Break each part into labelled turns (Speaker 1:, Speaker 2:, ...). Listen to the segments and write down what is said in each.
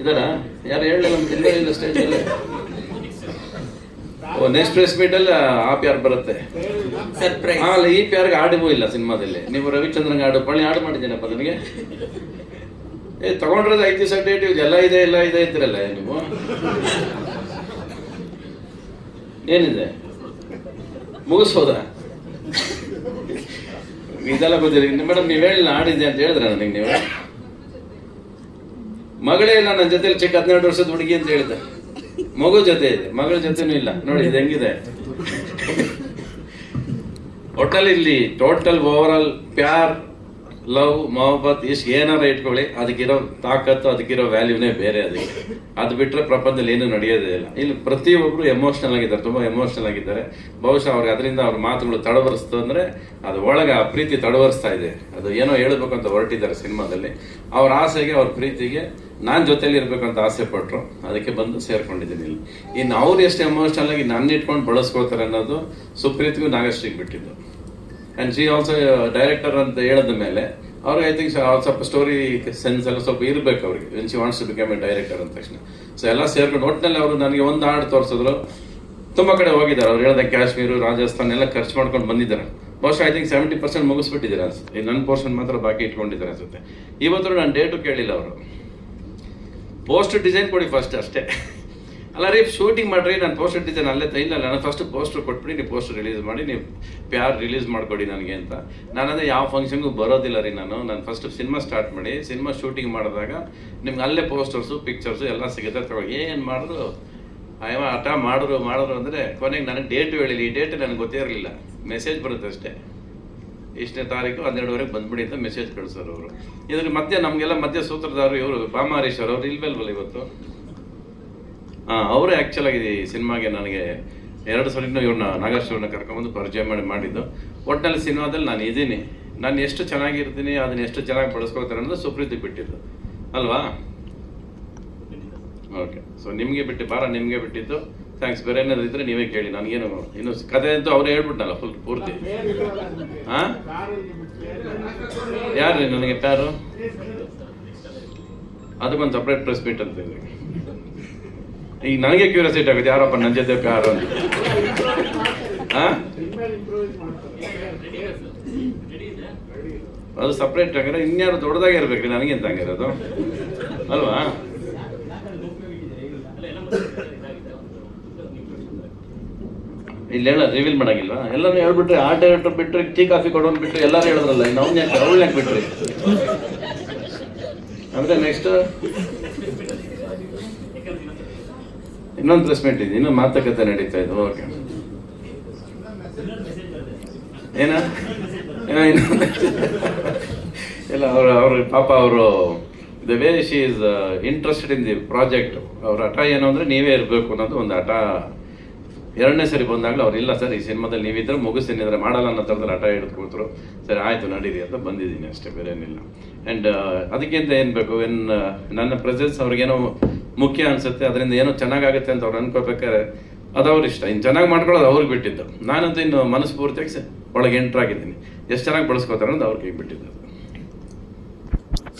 Speaker 1: ಇದಾರ? ಯಾರು ಹೇಳಲಿಲ್ಲ ನಮ್ಮ ಇಲ್ಲ ಇಲ್ಲ ಸ್ಟೇಜಲ್ಲಿ ಓ ನೆಕ್ಸ್ಟ್ ಪ್ರೆಸ್ ಮೀಟಲ್ಲಿ ಆ ಪ್ಯಾರ್ ಬರುತ್ತೆ.
Speaker 2: ಸರ್ಪ್ರೈಸ್
Speaker 1: ಅಲ್ಲ ಈ ಪ್ಯಾರ್ಗೆ ಹಾಡಿಗೂ ಇಲ್ಲ ಸಿನಿಮಾದಲ್ಲಿ. ನೀವು ರವಿಚಂದ್ರನ್ ಹಾಡು ಪಳ್ಳಿ ಹಾಡು ಮಾಡಿದ್ದೀನಪ್ಪ ನನಗೆ ಏ ತಗೊಂಡ್ರದ್ದು ಐದು ದಿವಸ ಡೇಟ್ ಎಲ್ಲ ಇದೆ ಎಲ್ಲ ಇದೆ ಇದ್ರಲ್ಲ ನೀವು? ಏನಿದೆ? ಮುಗಿಸ್ಬೋದಾ? ಇದೆಲ್ಲ ಗೊತ್ತಿಲ್ಲ. ಮೇಡಮ್ ನೀವು ಹೇಳಿ ಆಡಿದೆ ಅಂತ ಹೇಳಿದ್ರೆ ನನಗೆ ನೀವು? ಮಗಳೇ ಇಲ್ಲ, ನನ್ನ ಜೊತೆಲಿ ಚಿಕ್ಕ ಹದಿನೆರಡು ವರ್ಷದ ಹುಡುಗಿ ಅಂತ ಹೇಳಿದೆ ಮಗು ಜೊತೆ ಇದೆ, ಮಗಳ ಜೊತೆನೂ ಇಲ್ಲ. ನೋಡಿ, ಇದು ಹೆಂಗಿದೆ? ಒಟ್ಟಲ್ಲಿ ಇಲ್ಲಿ ಟೋಟಲ್ ಓವರ್ ಆಲ್ ಪ್ಯಾರ್ ಲವ್, ಮೊಹಬ್ಬತ್, ಇಷ್ಟು ಏನಾರ ಇಟ್ಕೊಳ್ಳಿ, ಅದಕ್ಕಿರೋ ತಾಕತ್ತು, ಅದಕ್ಕಿರೋ ವ್ಯಾಲ್ಯೂನೇ ಬೇರೆ ಅದಕ್ಕೆ. ಅದು ಬಿಟ್ಟರೆ ಪ್ರಪಂಚದಲ್ಲಿ ಏನು ನಡೆಯೋದೇ ಇಲ್ಲ. ಇಲ್ಲಿ ಪ್ರತಿಯೊಬ್ಬರು ಎಮೋಷನಲ್ ಆಗಿದ್ದಾರೆ, ತುಂಬ ಎಮೋಷನಲ್ ಆಗಿದ್ದಾರೆ. ಬಹುಶಃ ಅವ್ರಿಗೆ ಅದರಿಂದ ಅವ್ರ ಮಾತುಗಳು ತಡವರಿಸ್ತು ಅಂದರೆ ಅದು ಒಳಗೆ ಆ ಪ್ರೀತಿ ತಡವರಿಸ್ತಾ ಇದೆ. ಅದು ಏನೋ ಹೇಳಬೇಕು ಅಂತ ಹೊರಟಿದ್ದಾರೆ ಸಿನಿಮಾದಲ್ಲಿ. ಅವ್ರ ಆಸೆಗೆ, ಅವ್ರ ಪ್ರೀತಿಗೆ ನಾನು ಜೊತೆಲಿ ಇರಬೇಕಂತ ಆಸೆ ಪಟ್ಟರು ಅದಕ್ಕೆ ಬಂದು ಸೇರ್ಕೊಂಡಿದ್ದೀನಿ ಇಲ್ಲಿ. ಇನ್ನು ಅವ್ರು ಎಷ್ಟು ಎಮೋಷನಲ್ ಆಗಿ ನನ್ನ ಇಟ್ಕೊಂಡು ಬಳಸ್ಕೊಳ್ತಾರೆ ಅನ್ನೋದು ಸುಪ್ರೀತ್ಗೂ ನಾಗಶ್ರೀಗೆ ಬಿಟ್ಟಿದ್ದು. ಅಂಡ್ ಶಿ ಆಲ್ಸೋ ಡೈರೆಕ್ಟರ್ ಅಂತ ಹೇಳಿದ ಮೇಲೆ ಅವ್ರಿಗೆ ಐ ಥಿಂಕ್ ಸ್ವಲ್ಪ ಸ್ಟೋರಿ ಸೆನ್ಸ್ ಎಲ್ಲ ಸ್ವಲ್ಪ ಇರಬೇಕು ಅವ್ರಿಗೆ when she wants to become a director ಅಂದ ತಕ್ಷಣ. ಸೊ ಎಲ್ಲ ಸೇರ್ಕೊಂಡು ಒಟ್ಟಿನಲ್ಲಿ ಅವರು ನನಗೆ ಒಂದು ಹಾಡು ತೋರಿಸಿದ್ರು. ತುಂಬ ಕಡೆ ಹೋಗಿದ್ದಾರೆ, ಅವ್ರು ಹೇಳ್ದೆ ಕಾಶ್ಮೀರು, ರಾಜಸ್ಥಾನ ಎಲ್ಲ ಖರ್ಚು ಮಾಡ್ಕೊಂಡು ಬಂದಿದ್ದಾರೆ. ಬಹುಶಃ ಐ ಥಿಂಕ್ ಸೆವೆಂಟಿ ಪರ್ಸೆಂಟ್ ಮುಗಿಸ್ಬಿಟ್ಟಿದ್ದಾರೆ ಅನ್ಸುತ್ತೆ. ನನ್ನ ಪೋರ್ಷನ್ ಮಾತ್ರ ಬಾಕಿ ಇಟ್ಕೊಂಡಿದ್ದಾರೆ ಅನ್ಸುತ್ತೆ. ಇವತ್ತು ನಾನು ಡೇಟು ಕೇಳಿಲ್ಲ ಅವರು. ಪೋಸ್ಟ್ ಡಿಸೈನ್ ಕೊಡಿ ಫಸ್ಟ್ ಅಷ್ಟೇ. ಅಲ್ಲ ರೀ ಶೂಟಿಂಗ್ ಮಾಡ್ರಿ, ನಾನು ಪೋಸ್ಟರ್ ಡಿಸೈನ್ ಅಲ್ಲೇ ತೈಲಲ್ಲ ನಾನು ಫಸ್ಟ್ ಪೋಸ್ಟರ್ ಕೊಟ್ಬಿಡಿ, ನೀವು ಪೋಸ್ಟರ್ ರಿಲೀಸ್ ಮಾಡಿ, ನೀವು ಪ್ಯಾರ್ ರಿಲೀಸ್ ಮಾಡಿಕೊಡಿ ನನಗೆ ಅಂತ. ನಾನು ಅದೇ ಯಾವ ಫಂಕ್ಷನ್ಗೂ ಬರೋದಿಲ್ಲ ರೀ ನಾನು. ನಾನು ಫಸ್ಟ್ ಸಿನಿಮಾ ಸ್ಟಾರ್ಟ್ ಮಾಡಿ ಸಿನಿಮಾ ಶೂಟಿಂಗ್ ಮಾಡಿದಾಗ ನಿಮ್ಗೆ ಅಲ್ಲೇ ಪೋಸ್ಟರ್ಸು ಪಿಕ್ಚರ್ಸು ಎಲ್ಲ ಸಿಗುತ್ತೆ. ತಗೊಳ್ಳಿ. ಏನು ಮಾಡಿದ್ರು? ಅಯ್ಯವ ಹಠ ಮಾಡಿದ್ರು ಮಾಡಿದ್ರು ಅಂದರೆ ಕೊನೆಗೆ ನನಗೆ ಡೇಟ್ ಹೇಳಿಲ್ಲ. ಈ ಡೇಟ್ ನನಗೆ ಗೊತ್ತೇ ಇರಲಿಲ್ಲ. ಮೆಸೇಜ್ ಬರುತ್ತೆ ಅಷ್ಟೇ. ಇಷ್ಟನೇ ತಾರೀಕು, ಹನ್ನೆರಡುವರೆಗೆ ಬಂದ್ಬಿಡಿ ಅಂತ ಮೆಸೇಜ್ ಕಳಿಸೋರು ಅವರು. ಇದ್ರ ಮಧ್ಯೆ ನಮಗೆಲ್ಲ ಮಧ್ಯ ಸೂತ್ರಧಾರರು ಇವರು ಬಾಮಾರೀಶ್ವರ್ ಅವರು ಇಲ್ವಲ್ವಲ್ಲ ಇವತ್ತು? ಹಾ ಅವರೇ ಆಕ್ಚುಲ್ ಆಗಿ ಈ ಸಿನಿಮಾಗೆ ನನಗೆ ಎರಡು ಸಲಿನೂ ಇವ್ರನ್ನ ನಾಗೇಶ್ವರನ್ನ ಕರ್ಕೊಂಬಂದು ಪರಿಚಯ ಮಾಡಿ ಮಾಡಿದ್ದು. ಒಟ್ಟಿನಲ್ಲಿ ಸಿನಿಮಾದಲ್ಲಿ ನಾನು ಇದ್ದೀನಿ ನಾನು ಎಷ್ಟು ಚೆನ್ನಾಗಿರ್ತೀನಿ, ಅದನ್ನ ಎಷ್ಟು ಚೆನ್ನಾಗಿ ಬಳಸ್ಕೊಳ್ತಾರೆ ಅನ್ನೋದು ಸುಪ್ರೀತಿ ಬಿಟ್ಟಿದ್ದು. ಅಲ್ವಾ? ಓಕೆ ಸೊ ನಿಮಗೆ ಬಿಟ್ಟು ಭಾರ ನಿಮಗೆ ಬಿಟ್ಟಿದ್ದು. ಥ್ಯಾಂಕ್ಸ್ ಬೇರೆ ಏನಾದ್ರು ಇದ್ರೆ ನೀವೇ ಕೇಳಿ. ನನಗೇನು ಇನ್ನು ಕತೆ ಅಂತೂ ಅವ್ರು ಹೇಳ್ಬಿಟ್ನಲ್ಲ ಫುಲ್ ಪೂರ್ತಿ. ಹಾ ಯಾರು ನನಗೆ ಪ್ಯಾರು ಅದಕ್ಕೊಂದು ಸಪ್ರೇಟ್ ಪ್ರೆಸ್ ಮೀಟ್ ಅಂತ ಇದೆ ಈಗ ನನಗೆ ಕ್ಯೂರಿಯಾಸಿಟಿ ಆಗುತ್ತೆ, ಯಾರಪ್ಪ ನನ್ನ ಜೊತೆ ಯಾರು ಅಂತ. ಅದು ಸಪ್ರೇಟ್ ಹಂಗಾರೆ ಇನ್ಯಾರು ದೊಡ್ಡದಾಗೆ ಇರ್ಬೇಕ್ರಿ ನನಗೆಂತ ಹಂಗಿರೋದು ಅಲ್ವಾ? ಇಲ್ಲ ಹೇಳ ರಿವೀಲ್ ಮಾಡಂಗಿಲ್ವಾ? ಎಲ್ಲರೂ ಹೇಳ್ಬಿಟ್ರಿ ಆ ಡೈರೆಕ್ಟರ್ ಬಿಟ್ರಿ ಟೀ, ಕಾಫಿ ಕೊಡೋನ್ ಬಿಟ್ರಿ ಎಲ್ಲರೂ ಹೇಳಿದ್ರಲ್ಲ, ಇನ್ನು ಅವ್ನ ಯಾಕೆ ಅವಳು ಯಾಕೆ ಬಿಟ್ರಿ? ಅಂದ್ರೆ ನೆಕ್ಸ್ಟ್ ಇನ್ನೊಂದು ಪ್ಲೇಸ್ಮೆಂಟ್ ಮೀಟ್ ಇದೆ, ಇನ್ನೂ ಮಾತುಕತೆ ನಡೀತಾ ಇದೆ ಓಕೆ ಇಲ್ಲ, ಅವರು, ಅವ್ರ ಪಾಪ ಅವರು the way she is interested in the project ಅವ್ರ ಹಠ ಏನು ಅಂದರೆ ನೀವೇ ಇರಬೇಕು ಅನ್ನೋದು ಒಂದು ಹಠ. ಎರಡನೇ ಸರಿ ಬಂದಾಗಲೂ ಅವ್ರು, ಇಲ್ಲ ಸರ್, ಈ ಸಿನಿಮಾದಲ್ಲಿ ನೀವಿದ್ರೆ ಮುಗಿಸ್ತೀನಿ ಅಂದರೆ ಮಾಡಲ್ಲ ಅನ್ನೋ ಥರದಲ್ಲಿ ಹಠ ಹಿಡಿದು ಕೂತರು ಸರಿ, ಆಯಿತು, ನಡೀರಿ ಅಂತ ಬಂದಿದ್ದೀನಿ ಅಷ್ಟೇ ಬೇರೆ ಏನಿಲ್ಲ ಆ್ಯಂಡ್ ಅದಕ್ಕಿಂತ ಏನು ಬೇಕು? ಏನು ನನ್ನ ಪ್ರೆಸೆನ್ಸ್ ಅವ್ರಿಗೇನೋ ಮುಖ್ಯ ಅನ್ಸುತ್ತೆ. ಅದರಿಂದ ಏನೋ ಚೆನ್ನಾಗಾಗುತ್ತೆ ಅಂತ ಅವ್ರು ಅನ್ಕೋಬೇಕಾದ್ರೆ ಅದು ಅವ್ರ ಇಷ್ಟ. ಇನ್ನು ಚೆನ್ನಾಗಿ ಮಾಡ್ಕೊಳ್ಳೋದು ಅವ್ರಿಗೆ ಬಿಟ್ಟಿದ್ದು. ನಾನಂತೂ ಇನ್ನು ಮನಸ್ಫೂರ್ತಿಯಾಗಿ ಪೂರ್ತಿಯಾಗಿ ಒಳಗೆ ಎಂಟ್ರಾಗಿದ್ದೀನಿ ಎಷ್ಟು ಚೆನ್ನಾಗಿ ಬಳಸ್ಕೋತಾರೆ ಅನ್ನೋದು ಅವ್ರಿಗೆ ಬಿಟ್ಟಿದ್ದು.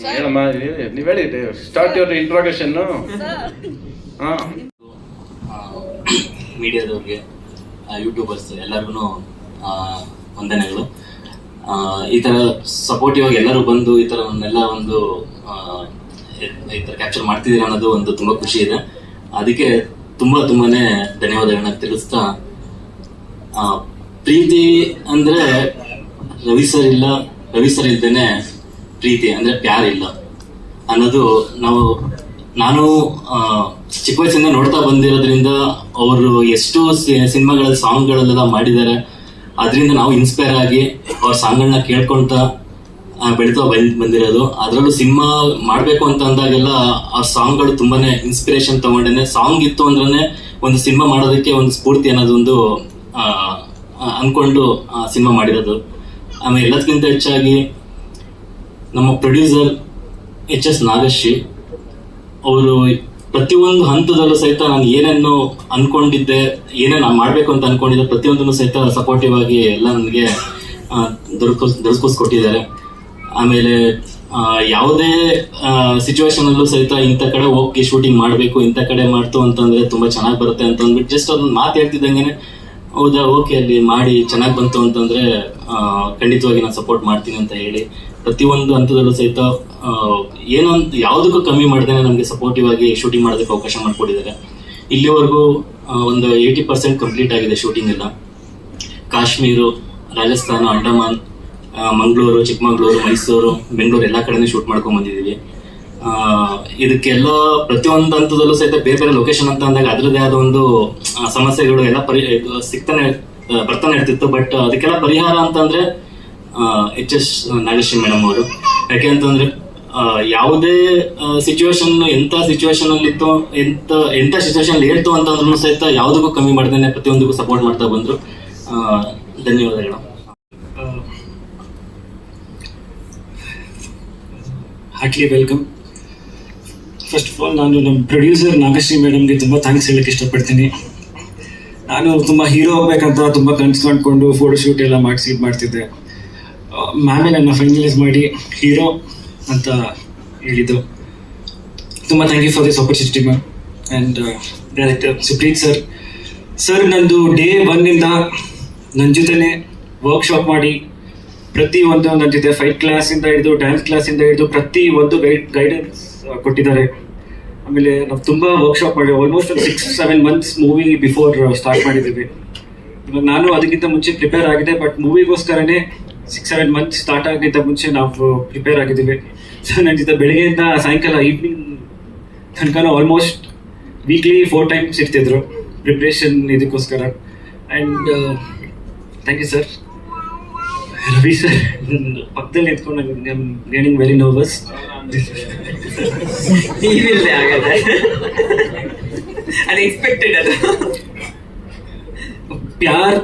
Speaker 1: ಹೇಳಮ್ಮ ನೀವು ಹೇಳಿ ಸ್ಟಾರ್ಟ್ ಯುವರ್ ಇಂಟ್ರಾಗೇಷನ್ ಹಾಂ.
Speaker 3: ಮೀಡಿಯಾದವ್ರಿಗೆ ಯೂಟ್ಯೂಬರ್ಸ್ ಎಲ್ಲರಿಗೂ ವಂದನೆಗಳು. ಆ, ಈ ಥರ ಸಪೋರ್ಟಿವ್ ಆಗಿ ಎಲ್ಲರೂ ಬಂದು ಈ ಥರವನ್ನೆಲ್ಲ ಒಂದು ಆ, ಈ ಕ್ಯಾಪ್ಚರ್ ಮಾಡ್ತಿದ್ದೀರಾ ಅನ್ನೋದು ಒಂದು ತುಂಬಾ ಖುಷಿ ಇದೆ. ಅದಕ್ಕೆ ತುಂಬ ತುಂಬಾನೇ ಧನ್ಯವಾದಗಳನ್ನ ತಿಳಿಸ್ತಾ ಪ್ರೀತಿ ಅಂದ್ರೆ ರವಿ ಸರ್ ಇಲ್ಲ ರವಿ ಸರ್ ಇಲ್ದೇನೆ ಪ್ರೀತಿ ಅಂದ್ರೆ ಪ್ಯಾರ್ ಇಲ್ಲ ಅನ್ನೋದು ನಾವು ನಾನು ಚಿಕ್ಕ ವಯಸ್ಸಿಂದ ನೋಡ್ತಾ ಬಂದಿರೋದ್ರಿಂದ ಅವರು ಎಷ್ಟು ಸಿನಿಮಾಗಳಲ್ಲಿ ಸಾಂಗ್ಗಳೆಲ್ಲ ಮಾಡಿದ್ದಾರೆ. ಅದರಿಂದ ನಾವು ಇನ್ಸ್ಪೈರ್ ಆಗಿ ಅವ್ರ ಸಾಂಗ್ಗಳನ್ನ ಕೇಳ್ಕೊಂತ ಆ, ಬೆಳೀತಾ ಬಂದ್ ಬಂದಿರೋದು. ಅದರಲ್ಲೂ ಸಿನಿಮಾ ಮಾಡಬೇಕು ಅಂತ ಅಂದಾಗೆಲ್ಲ ಆ ಸಾಂಗ್ಗಳು ತುಂಬಾನೇ ಇನ್ಸ್ಪಿರೇಷನ್ ತಗೊಂಡೇನೆ. ಸಾಂಗ್ ಇತ್ತು ಅಂದ್ರೆ ಒಂದು ಸಿನಿಮಾ ಮಾಡೋದಕ್ಕೆ ಒಂದು ಸ್ಫೂರ್ತಿ ಅನ್ನೋದೊಂದು ಅನ್ಕೊಂಡು ಸಿನಿಮಾ ಮಾಡಿರೋದು. ಆಮೇಲೆ ಎಲ್ಲದಕ್ಕಿಂತ ಹೆಚ್ಚಾಗಿ ನಮ್ಮ ಪ್ರೊಡ್ಯೂಸರ್ ಎಚ್ ಎಸ್ ನಾಗಶ್ರೀ ಅವರು ಪ್ರತಿಯೊಂದು ಹಂತದಲ್ಲೂ ಸಹಿತ ನಾನು ಏನೇನು ಅನ್ಕೊಂಡಿದ್ದೆ, ಏನೇನು ನಾನು ಮಾಡಬೇಕು ಅಂತ ಅನ್ಕೊಂಡಿದ್ದೆ, ಪ್ರತಿಯೊಂದನ್ನು ಸಹಿತ ಸಪೋರ್ಟಿವ್ ಆಗಿ ಎಲ್ಲ ನನಗೆ ದೊರಕಿಸ್, ದೊರಕಿಸ್ಕೊಟ್ಟಿದ್ದಾರೆ. ಆಮೇಲೆ ಯಾವುದೇ ಸಿಚುವೇಶನ್ ಅಲ್ಲೂ ಸಹಿತ ಇಂಥ ಕಡೆ ಹೋಗಿ ಶೂಟಿಂಗ್ ಮಾಡಬೇಕು, ಇಂಥ ಕಡೆ ಮಾಡ್ತು ಅಂತಂದ್ರೆ ತುಂಬಾ ಚೆನ್ನಾಗಿ ಬರುತ್ತೆ ಅಂತ ಅಂದ್ಬಿಟ್ಟು ಜಸ್ಟ್ ಅದನ್ನ ಮಾತು ಹೇಳ್ತಿದ್ದಂಗೆನೆ, ಹೌದಾ ಓಕೆ ಅಲ್ಲಿ ಮಾಡಿ ಚೆನ್ನಾಗಿ ಬಂತು ಅಂತಂದ್ರೆ ಖಂಡಿತವಾಗಿ ನಾನು ಸಪೋರ್ಟ್ ಮಾಡ್ತೀನಿ ಅಂತ ಹೇಳಿ. ಪ್ರತಿಯೊಂದು ಹಂತದಲ್ಲೂ ಸಹಿತ ಏನೊಂದು ಏನೋ ಒಂದು ಯಾವುದಕ್ಕೂ ಕಮ್ಮಿ ಮಾಡ್ದೇನೆ ನಮಗೆ ಸಪೋರ್ಟಿವ್ ಆಗಿ ಶೂಟಿಂಗ್ ಮಾಡೋದಕ್ಕೆ ಅವಕಾಶ ಮಾಡಿಕೊಟ್ಟಿದ್ದಾರೆ. ಇಲ್ಲಿವರೆಗೂ ಒಂದು ಏಯ್ಟಿ ಪರ್ಸೆಂಟ್ ಕಂಪ್ಲೀಟ್ ಆಗಿದೆ ಶೂಟಿಂಗ್ ಎಲ್ಲ. ಕಾಶ್ಮೀರು, ರಾಜಸ್ಥಾನ, ಅಂಡಮಾನ್ ಮಂಗಳೂರು, ಚಿಕ್ಕಮಗಳೂರು, ಮೈಸೂರು, ಬೆಂಗಳೂರು ಎಲ್ಲ ಕಡೆನೂ ಶೂಟ್ ಮಾಡ್ಕೊಂಡ್ ಬಂದಿದ್ದೀವಿ ಇದಕ್ಕೆಲ್ಲ ಪ್ರತಿಯೊಂದು ಹಂತದಲ್ಲೂ ಸಹಿತ ಬೇರೆ ಬೇರೆ ಲೊಕೇಶನ್ ಅಂತ ಅಂದಾಗ ಅದರದೇ ಆದ ಒಂದು ಸಮಸ್ಯೆಗಳು ಎಲ್ಲ ಪರಿ ಸಿಗ್ತಾನೆ ಬರ್ತಾನೆ ಇರ್ತಿತ್ತು. ಬಟ್ ಅದಕ್ಕೆಲ್ಲ ಪರಿಹಾರ ಅಂತಂದ್ರೆ ಎಚ್ ಎಸ್ ನಾಗೇಶ್ವರಿ ಮೇಡಮ್ ಅವರು. ಯಾಕೆ ಅಂತಂದ್ರೆ ಯಾವುದೇ ಸಿಚುವೇಶನ್ ಎಂತ ಸಿಚುವೇಶನ್ ಅಲ್ಲಿ ಇತ್ತು, ಎಂತ ಎಂತ ಸಿಚುವೇಶನ್ ಹೇಳ್ತು ಅಂತಂದ್ರೂ ಸಹಿತ ಯಾವುದಕ್ಕೂ ಕಮ್ಮಿ ಮಾಡ್ದೇನೆ ಪ್ರತಿಯೊಂದಕ್ಕೂ ಸಪೋರ್ಟ್ ಮಾಡ್ತಾ ಬಂದ್ರು. ಧನ್ಯವಾದಗಳು.
Speaker 2: Heartly welcome first of all ನಾನು ನಮ್ಮ ಪ್ರೊಡ್ಯೂಸರ್ ನಾಗಶ್ರೀ ಮೇಡಮ್ಗೆ ತುಂಬ ಥ್ಯಾಂಕ್ಸ್ ಹೇಳಕ್ಕೆ ಇಷ್ಟಪಡ್ತೀನಿ. ನಾನು ತುಂಬ ಹೀರೋ ಆಗಬೇಕಂತ ತುಂಬ ಕನ್ಸು ಕಂಡ್ಕೊಂಡು ಫೋಟೋ ಶೂಟ್ ಎಲ್ಲ ಮಾಡಿಸಿ, ಇದು ಮಾಡ್ತಿದ್ದೆ. ಮ್ಯಾಮೇ ನನ್ನ ಫೈನಲೈಸ್ ಮಾಡಿ ಹೀರೋ ಅಂತ ಹೇಳಿದ್ದು. ತುಂಬ thank you for this opportunity ma'am and director Supreeth sir sir ನಂದು ಡೇ ಒನ್ನಿಂದ ನನ್ನ ಜೊತೆನೆ ವರ್ಕ್ಶಾಪ್ ಮಾಡಿ ಪ್ರತಿ ಒಂದು ಜೊತೆ ಫೈಟ್ ಇಂದ ಹಿಡಿದು ಡ್ಯಾನ್ಸ್ ಇಂದ ಹಿಡಿದು ಪ್ರತಿ ಒಂದು ಗೈಡ್ ಗೈಡೆನ್ಸ್ ಕೊಟ್ಟಿದ್ದಾರೆ. ಆಮೇಲೆ ನಾವು ತುಂಬಾ ವರ್ಕ್ಶಾಪ್ ಮಾಡಿ ಆಲ್ಮೋಸ್ಟ್ ಒಂದು six seven months movie before start ಮಾಡಿದ್ದೀವಿ. ಇವಾಗ ನಾನು ಅದಕ್ಕಿಂತ ಮುಂಚೆ ಪ್ರಿಪೇರ್ ಆಗಿದೆ ಬಟ್ ಮೂವಿಗೋಸ್ಕರನೇ ಸಿಕ್ಸ್ ಸೆವೆನ್ ಮಂತ್ಸ್ ಸ್ಟಾರ್ಟ್ ಆಗಿದ್ದ ಮುಂಚೆ ನಾವು ಪ್ರಿಪೇರ್ ಆಗಿದ್ದೀವಿ. ಸೊ ನನ್ನ ಬೆಳಗ್ಗೆಯಿಂದ ಸಾಯಂಕಾಲ ಈವ್ನಿಂಗ್ ತನಕ ಆಲ್ಮೋಸ್ಟ್ ವೀಕ್ಲಿ ಫೋರ್ ಟೈಮ್ಸ್ ಇರ್ತಿದ್ರು ಪ್ರಿಪ್ರೇಷನ್ ಇದಕ್ಕೋಸ್ಕರ. And thank you sir Ravi sir ಪಕ್ಕದಲ್ಲಿ ನಿಂತ್ಕೊಂಡು ನಂಗೆ ವೆರಿ ನರ್ವಸ್
Speaker 4: ನೀವಿಲ್ದೆ ಆಗಲ್ಲ. ಅದು ಎಕ್ಸ್ಪೆಕ್ಟೆಡ್ ಅದು.
Speaker 2: ಪ್ಯಾರ್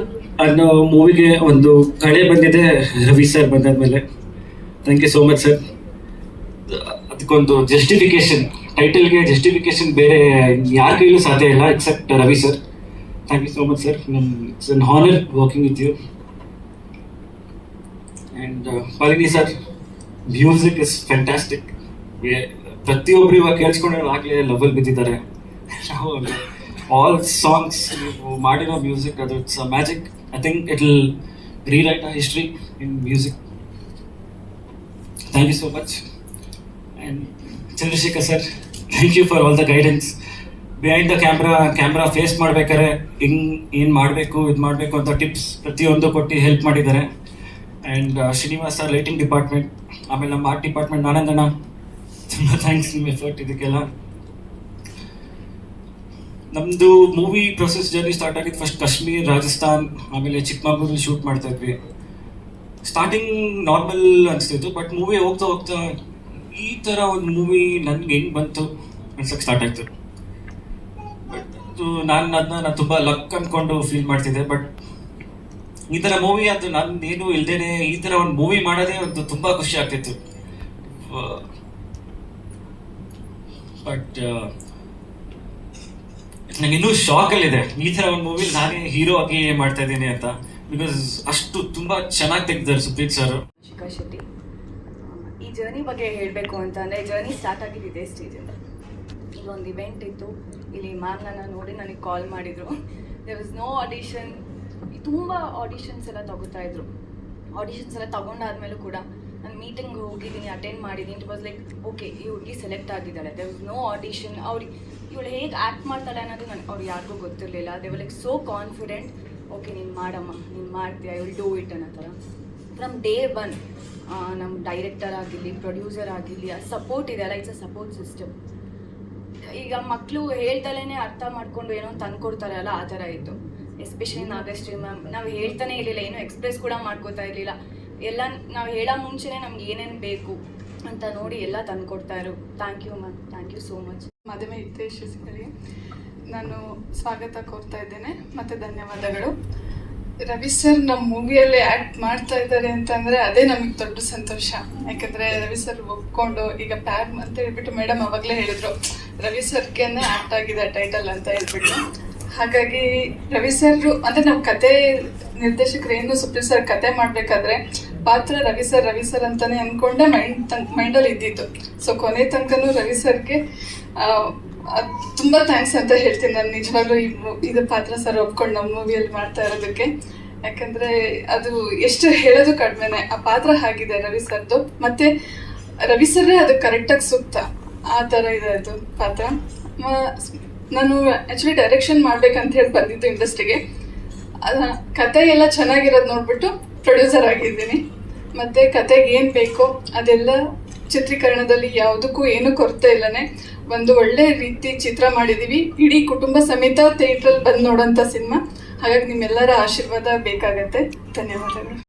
Speaker 2: ಅನ್ನೋ ಮೂವಿಗೆ ಒಂದು ಕಳೆ ಬಂದಿದೆ ರವಿ ಸರ್ ಬಂದಾದ್ಮೇಲೆ. Thank you so much sir ಅದಕ್ಕೊಂದು ಜಸ್ಟಿಫಿಕೇಶನ್ ಟೈಟಲ್ಗೆ ಜಸ್ಟಿಫಿಕೇಶನ್ ಬೇರೆ ಯಾರ ಕೈಲೂ ಸಾಧ್ಯ ಇಲ್ಲ except Ravi sir. Thank you so much sir ನಮ್ಮ it's an honour working with you and Palini sir music is fantastic ಪ್ರತಿಯೊಬ್ಬರು ಇವಾಗ ಕೇಳಿಸ್ಕೊಂಡ್ರೆ ಆಗಲೇ ಲೆವೆಲ್ ಬಿದ್ದಿದ್ದಾರೆ. ಆಲ್ ಸಾಂಗ್ಸ್ ನೀವು ಮಾಡಿರೋ ಮ್ಯೂಸಿಕ್ ಅದು it's magic I think it will rewrite a history in music thank you so much and Chandrashekar sir thank you for all the guidance behind the camera camera face ಮಾಡ್ಬೇಕಾದ್ರೆ, ಹಿಂಗ್ ಏನು ಮಾಡಬೇಕು, ಇದು ಮಾಡಬೇಕು ಅಂತ ಟಿಪ್ಸ್ ಪ್ರತಿಯೊಂದು ಕೊಟ್ಟು ಹೆಲ್ಪ್ ಮಾಡಿದ್ದಾರೆ. ಆ್ಯಂಡ್ ಶ್ರೀನಿವಾಸ ಲೈಟಿಂಗ್ ಡಿಪಾರ್ಟ್ಮೆಂಟ್ ಆಮೇಲೆ ನಮ್ಮ ಆರ್ಟ್ ಡಿಪಾರ್ಟ್ಮೆಂಟ್ ಆನಂದಣ್ಣ ತುಂಬ ಥ್ಯಾಂಕ್ಸ್ ನಿಮ್ಮ ಎಫರ್ಟ್ ಇದಕ್ಕೆಲ್ಲ. ನಮ್ಮದು ಮೂವಿ ಪ್ರೊಸೆಸ್ ಜರ್ನಿ ಸ್ಟಾರ್ಟ್ ಆಗಿದ್ದು ಫಸ್ಟ್ ಕಾಶ್ಮೀರ್, ರಾಜಸ್ಥಾನ್, ಆಮೇಲೆ ಚಿಕ್ಕಮಗಳೂರಲ್ಲಿ ಶೂಟ್ ಮಾಡ್ತಾ ಇದ್ವಿ. ಸ್ಟಾರ್ಟಿಂಗ್ ನಾರ್ಮಲ್ ಅನಿಸ್ತಿತ್ತು ಬಟ್ ಮೂವಿ ಹೋಗ್ತಾ ಹೋಗ್ತಾ ಈ ಥರ ಒಂದು ಮೂವಿ ನನಗೆ ಹೆಂಗೆ ಬಂತು ಅನ್ಸಕ್ಕೆ ಸ್ಟಾರ್ಟ್ ಆಯಿತು. ಬಟ್ ನಾನು ಅದನ್ನ ನಾನು ತುಂಬ ಲಕ್ ಅಂದ್ಕೊಂಡು ಫೀಲ್ ಮಾಡ್ತಿದ್ದೆ ಬಟ್ ಈ ತರ ಮೂವಿ ಅದು ನಾನು ಏನು ಇಲ್ದೇನೆ ಈ ತರ ಒಂದು ಮೂವಿ ಮಾಡೋದೇ ಒಂದು ತುಂಬಾ ಖುಷಿ ಆಗ್ತಿತ್ತು. ಬಟ್ ನಂಗೆ ಇನ್ನೂ ಶಾಕಲ್ಲಿದೆ ಈ ಥರ ಒಂದು ಮೂವಿ ನಾನೇ ಹೀರೋ ಆಗಿ ಮಾಡ್ತಾ ಇದ್ದೀನಿ ಅಂತ. ಬಿಕಾಸ್ ಅಷ್ಟು ತುಂಬ ಚೆನ್ನಾಗಿ ತೆಗ್ದಿದ್ದಾರೆ ಸುಪ್ರೀತ್ ಸರ್
Speaker 5: ಶಿಖಾ ಶೆಟ್ಟಿ. ಈ ಜರ್ನಿ ಬಗ್ಗೆ ಹೇಳಬೇಕು ಅಂತಂದರೆ ಜರ್ನಿ ಸ್ಟಾರ್ಟ್ ಆಗಿದ್ದು ಸ್ಟೇಜ್ ಸ್ಟೇಜಿಂದ ಇಲ್ಲೊಂದು ಇವೆಂಟ್ ಇತ್ತು. ಇಲ್ಲಿ ಮ್ಯಾಮ್ ನನ್ನ ನೋಡಿ ನನಗೆ ಕಾಲ್ ಮಾಡಿದರು. ದೇರ್ ವಾಸ್ ನೋ ಆಡಿಷನ್ ತುಂಬ ಆಡಿಷನ್ಸ್ ಎಲ್ಲ ತಗೋತಾ ಇದ್ರು. ಆಡಿಷನ್ಸ್ ಎಲ್ಲ ತಗೊಂಡಾದ್ಮೇಲೂ ಕೂಡ ನಾನು ಮೀಟಿಂಗ್ ಹೋಗಿದ್ದೀನಿ ಅಟೆಂಡ್ ಮಾಡಿದ್ದೀನಿ. ವಾಸ್ ಲೈಕ್ ಓಕೆ ಈ ಹುಡುಗಿ ಸೆಲೆಕ್ಟ್ ಆಗಿದ್ದಾಳೆ. ದೇ ವಾಸ್ ನೋ ಆಡಿಷನ್ ಅವ್ರಿಗೆ ಇವಳು ಹೇಗೆ ಆ್ಯಕ್ಟ್ ಮಾಡ್ತಾಳೆ ಅನ್ನೋದು ನನಗೆ ಅವ್ರು ಯಾರಿಗೂ ಗೊತ್ತಿರಲಿಲ್ಲ. They like so confident okay ನೀನು ಮಾಡಮ್ಮ, ನೀನು ಮಾಡ್ತೀಯ? ವಿಲ್ ಡೂ ಇಟ್ ಅನ್ನೋ ಥರ. ಫ್ರಮ್ ಡೇ ಒನ್ ನಮ್ಮ ಡೈರೆಕ್ಟರ್ ಆಗಿರಲಿ ಪ್ರೊಡ್ಯೂಸರ್ ಆಗಿರಲಿ, ಆ ಸಪೋರ್ಟ್ ಇದೆಯಲ್ಲ ಇಟ್ಸ್ ಅ ಸಪೋರ್ಟ್ ಸಿಸ್ಟಮ್ ಈಗ ಮಕ್ಕಳು ಹೇಳ್ದಲೇ ಅರ್ಥ ಮಾಡ್ಕೊಂಡು ಏನೋ ತಂದ್ಕೊಡ್ತಾರೆ ಅಲ್ಲ ಆ ಥರ ಇತ್ತು. Especially Nagashree ma'am. ನಾವು ಹೇಳ್ತಾನೆ ಇರಲಿಲ್ಲ ಏನೋ ಎಕ್ಸ್ಪ್ರೆಸ್ ಕೂಡ ಮಾಡ್ಕೋತಾ ಇರಲಿಲ್ಲ. ಎಲ್ಲ ನಾವು ಹೇಳೋ ಮುಂಚೆನೇ ನಮ್ಗೆ ಏನೇನು ಬೇಕು ಅಂತ ನೋಡಿ ಎಲ್ಲ ತಂದ್ಕೊಡ್ತಾ ಇರು thank you ma'am. Thank you so much
Speaker 6: ಮದುವೆ ಹಿತೈಷಿಗಳಿಗೆ ನಾನು ಸ್ವಾಗತ ಕೋರ್ತಾ ಇದ್ದೇನೆ. ಮತ್ತೆ ಧನ್ಯವಾದಗಳು. ರವಿ ಸರ್ ನಮ್ಮ ಮೂವಿಯಲ್ಲಿ ಆ್ಯಕ್ಟ್ ಮಾಡ್ತಾ ಇದ್ದಾರೆ ಅಂತಂದರೆ ಅದೇ ನಮಗೆ ದೊಡ್ಡ ಸಂತೋಷ. ಯಾಕಂದರೆ ರವಿ ಸರ್ ಒಪ್ಕೊಂಡು ಈಗ ಪ್ಯಾಡ್ ಅಂತ ಹೇಳ್ಬಿಟ್ಟು ಮೇಡಮ್ ಅವಾಗಲೇ ಹೇಳಿದ್ರು. ರವಿ ಸರ್ಗೆನೆ ಆಕ್ಟ್ ಆಗಿದೆ ಟೈಟಲ್ ಅಂತ ಹೇಳ್ಬಿಟ್ಟು. ಹಾಗಾಗಿ ರವಿ ಸರ್ ಅಂದ್ರೆ ನಾವು ಕತೆ ನಿರ್ದೇಶಕರು ಏನು ಸುಪ್ರೀಂ ಸರ್ ಕತೆ ಮಾಡಬೇಕಾದ್ರೆ ಪಾತ್ರ ರವಿ ಸರ್ ರವಿ ಸರ್ ಅಂತಾನೆ ಅನ್ಕೊಂಡೆ ಮೈಂಡ್ ತನ್ ಮೈಂಡಲ್ಲಿ ಇದ್ದಿತ್ತು. ಸೊ ಕೊನೆ ತನಕನೂ ರವಿ ಸರ್ಗೆ ತುಂಬಾ ಥ್ಯಾಂಕ್ಸ್ ಅಂತ ಹೇಳ್ತೀನಿ ನಾನು. ನಿಜವಾಗ್ಲೂ ಇದು ಪಾತ್ರ ಸರ್ ಒಪ್ಕೊಂಡು ನಮ್ಮ ಮೂವಿಯಲ್ಲಿ ಮಾಡ್ತಾ ಇರೋದಕ್ಕೆ. ಯಾಕಂದ್ರೆ ಅದು ಎಷ್ಟು ಹೇಳೋದು ಕಡಿಮೆನೆ. ಆ ಪಾತ್ರ ಹಾಗಿದೆ ರವಿ ಸರ್ದು. ಮತ್ತೆ ರವಿ ಸರ್ ಅದು ಕರೆಕ್ಟಾಗಿ ಸೂಕ್ತ ಆ ಥರ ಇದಾಯ್ತು ಅದು ಪಾತ್ರ ನಾನು ಆ್ಯಕ್ಚುಲಿ ಡೈರೆಕ್ಷನ್ ಮಾಡ್ಬೇಕಂತ ಹೇಳಿ ಬಂದಿದ್ದು ಇಂಡಸ್ಟ್ರಿಗೆ. ಕತೆ ಎಲ್ಲ ಚೆನ್ನಾಗಿರೋದು ನೋಡ್ಬಿಟ್ಟು ಪ್ರೊಡ್ಯೂಸರ್ ಆಗಿದ್ದೀನಿ. ಮತ್ತೆ ಕತೆಗೆ ಏನು ಬೇಕೋ ಅದೆಲ್ಲ ಚಿತ್ರೀಕರಣದಲ್ಲಿ ಯಾವುದಕ್ಕೂ ಏನು ಕೊರತೆ ಇಲ್ಲನೆ. ಒಂದು ಒಳ್ಳೆ ರೀತಿ ಚಿತ್ರ ಮಾಡಿದೀವಿ. ಇಡೀ ಕುಟುಂಬ ಸಮೇತ ಥಿಯೇಟ್ರಲ್ಲಿ ಬಂದು ನೋಡೋಂಥ ಸಿನಿಮಾ ಹಾಗಾಗಿ ನಿಮ್ಮೆಲ್ಲರ ಆಶೀರ್ವಾದ ಬೇಕಾಗತ್ತೆ. ಧನ್ಯವಾದಗಳು.